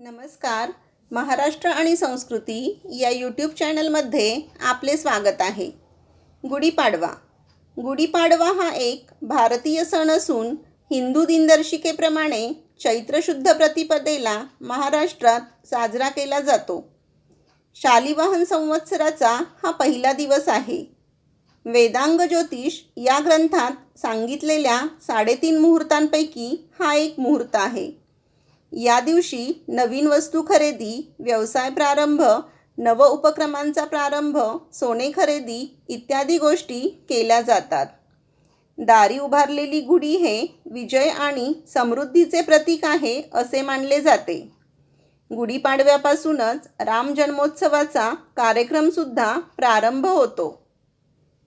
नमस्कार. महाराष्ट्र आणि संस्कृती या यूट्यूब चॅनलमध्ये आपले स्वागत आहे. गुढीपाडवा. गुढीपाडवा हा एक भारतीय सण असून हिंदू दिनदर्शिकेप्रमाणे चैत्रशुद्ध प्रतिपदेला महाराष्ट्रात साजरा केला जातो. शालिवाहन संवत्सराचा हा पहिला दिवस आहे. वेदांग ज्योतिष या ग्रंथात सांगितलेल्या साडेतीन मुहूर्तांपैकी हा एक मुहूर्त आहे. या दिवशी नवीन वस्तू खरेदी व्यवसाय प्रारंभ नव उपक्रमांचा प्रारंभ सोने खरेदी इत्यादी गोष्टी केल्या जातात. दारी उभारलेली गुढी हे विजय आणि समृद्धीचे प्रतीक आहे असे मानले जाते. गुढीपाडव्यापासूनच राम जन्मोत्सवाचा कार्यक्रमसुद्धा प्रारंभ होतो.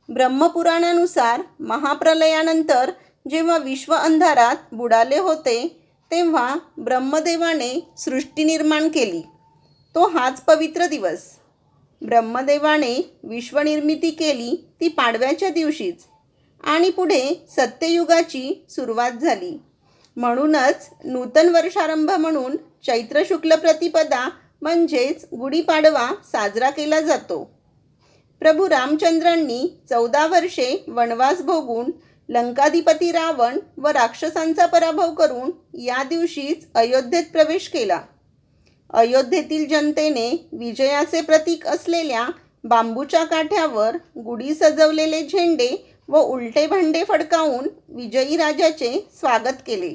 ब्रह्मपुराणानुसार महाप्रलयानंतर जेव्हा विश्व अंधारात बुडाले होते तेव्हा ब्रह्मदेवाने सृष्टी निर्माण केली. तो हाच पवित्र दिवस. ब्रह्मदेवाने विश्वनिर्मिती केली ती पाडव्याच्या दिवशीच. आणि पुढे सत्ययुगाची सुरुवात झाली. म्हणूनच नूतन वर्षारंभ म्हणून चैत्र शुक्ल प्रतिपदा म्हणजेच गुढीपाडवा साजरा केला जातो. प्रभू रामचंद्रांनी चौदा वर्षे वनवास भोगून लंकाधिपती रावण व राक्षसांचा पराभव करून या दिवशीच अयोध्येत प्रवेश केला. अयोध्येतील जनतेने विजयाचे प्रतीक असलेल्या बांबूच्या काठ्यावर गुढी सजवलेले झेंडे व उलटे भांडे फडकावून विजयी राजाचे स्वागत केले.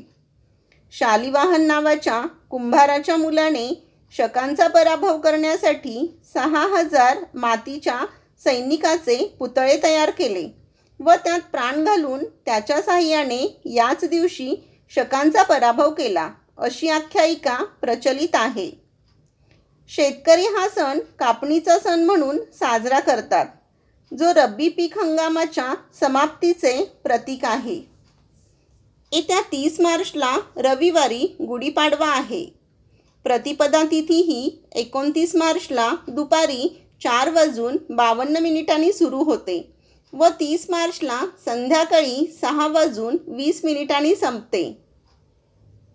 शालिवाहन नावाच्या कुंभाराच्या मुलाने शकांचा पराभव करण्यासाठी सहा हजार मातीच्या सैनिकाचे पुतळे तयार केले. व त्यात प्राण घालून त्याच्या साह्याने याच दिवशी शकांचा पराभव केला अशी आख्यायिका प्रचलित आहे. शेतकरी हा सण कापणीचा सण म्हणून साजरा करतात जो रब्बी पीक हंगामाच्या समाप्तीचे प्रतीक आहे. येत्या तीस मार्चला रविवारी गुढीपाडवा आहे. प्रतिपदा तिथी ही एकोणतीस मार्चला दुपारी चार वाजून बावन्न मिनिटांनी सुरू होते. व तीस मार्चला संध्याकाळी सहा वाजून वीस मिनिटांनी संपते.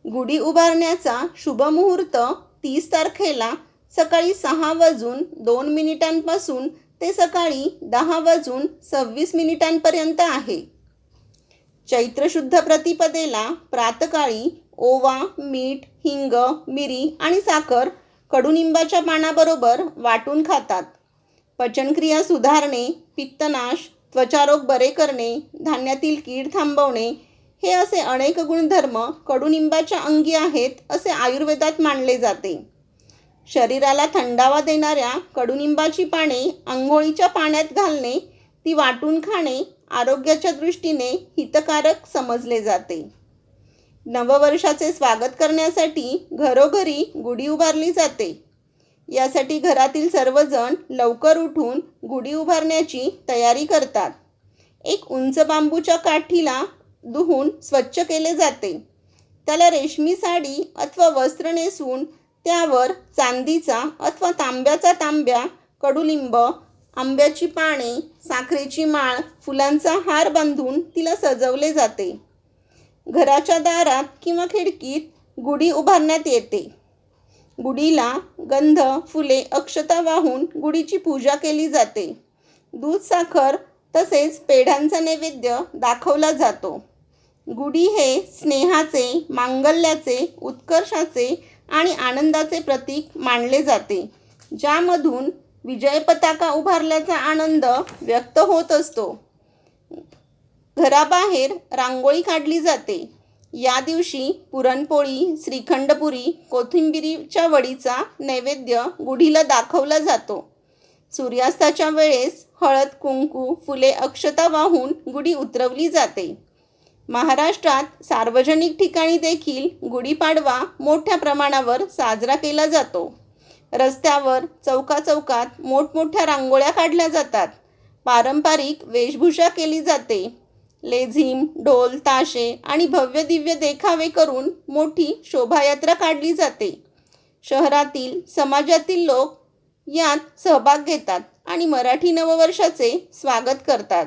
गुढी उभारण्याचा शुभमुहूर्त तीस तारखेला सकाळी सहा वाजून दोन मिनिटांपासून ते सकाळी दहा वाजून सव्वीस मिनिटांपर्यंत आहे. चैत्रशुद्ध प्रतिपदेला प्रातकाळी ओवा मीठ हिंग मिरी आणि साखर कडुनिंबाच्या पानाबरोबर वाटून खातात. पचनक्रिया सुधारणे पित्तनाश त्वचारोग बरे करणे धान्यातील कीड थांबवणे हे असे अनेक गुणधर्म कडुनिंबाच्या अंगी आहेत असे आयुर्वेदात मानले जाते. शरीराला थंडावा देणाऱ्या कडुनिंबाची पाने आंघोळीच्या पाण्यात घालणे ती वाटून खाणे आरोग्याच्या दृष्टीने हितकारक समजले जाते. नववर्षाचे स्वागत करण्यासाठी घरोघरी गुढी उभारली जाते. यासाठी घरातील सर्वजण लवकर उठून गुढी उभारण्याची तयारी करतात. एक उंच बांबूच्या काठीला धुवून स्वच्छ केले जाते. त्याला रेशमी साडी अथवा वस्त्र नेसून त्यावर चांदीचा अथवा तांब्याचा तांब्या कडुलिंब आंब्याची पाने साखरेची माळ फुलांचा हार बांधून तिला सजवले जाते. घराच्या दारात किंवा खिडकीत गुढी उभारण्यात येते. गुढीला गंध फुले अक्षता वाहून गुढीची पूजा केली जाते. दूध साखर तसेच पेढ्यांचा नैवेद्य दाखवला जातो. गुढी हे स्नेहाचे मांगल्याचे उत्कर्षाचे आणि आनंदाचे प्रतीक मानले जाते ज्यामधून विजय पताका उभारल्याचा आनंद व्यक्त होत असतो. घराबाहेर रांगोळी काढली जाते. या दिवशी पुरणपोळी श्रीखंडपुरी कोथिंबिरीच्या वडीचा नैवेद्य गुढीला दाखवला जातो. सूर्यास्ताच्या वेळेस हळद कुंकू फुले अक्षता वाहून गुढी उतरवली जाते. महाराष्ट्रात सार्वजनिक ठिकाणी देखील गुढीपाडवा मोठ्या प्रमाणावर साजरा केला जातो. रस्त्यावर चौकाचौकात मोठमोठ्या रांगोळ्या काढल्या जातात. पारंपरिक वेशभूषा केली जाते. लेझिम ढोल ताशे आणि भव्य दिव्य देखावे करून मोठी शोभायात्रा काढली जाते. शहरातील समाजातील लोक यात सहभाग घेतात आणि मराठी नववर्षाचे स्वागत करतात.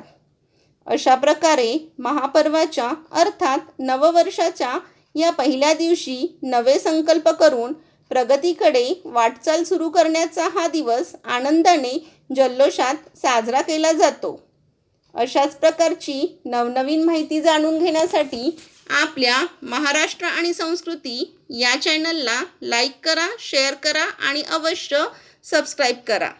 अशा प्रकारे महापर्वाच्या अर्थात नववर्षाच्या या पहिल्या दिवशी नवे संकल्प करून प्रगतीकडे वाटचाल सुरू करण्याचा हा दिवस आनंदाने जल्लोषात साजरा केला जातो. अशाच प्रकारची नवनवीन माहिती जाणून घेण्यासाठी आपल्या महाराष्ट्र आणि संस्कृती या चॅनलला लाईक करा शेअर करा आणि अवश्य सबस्क्राईब करा.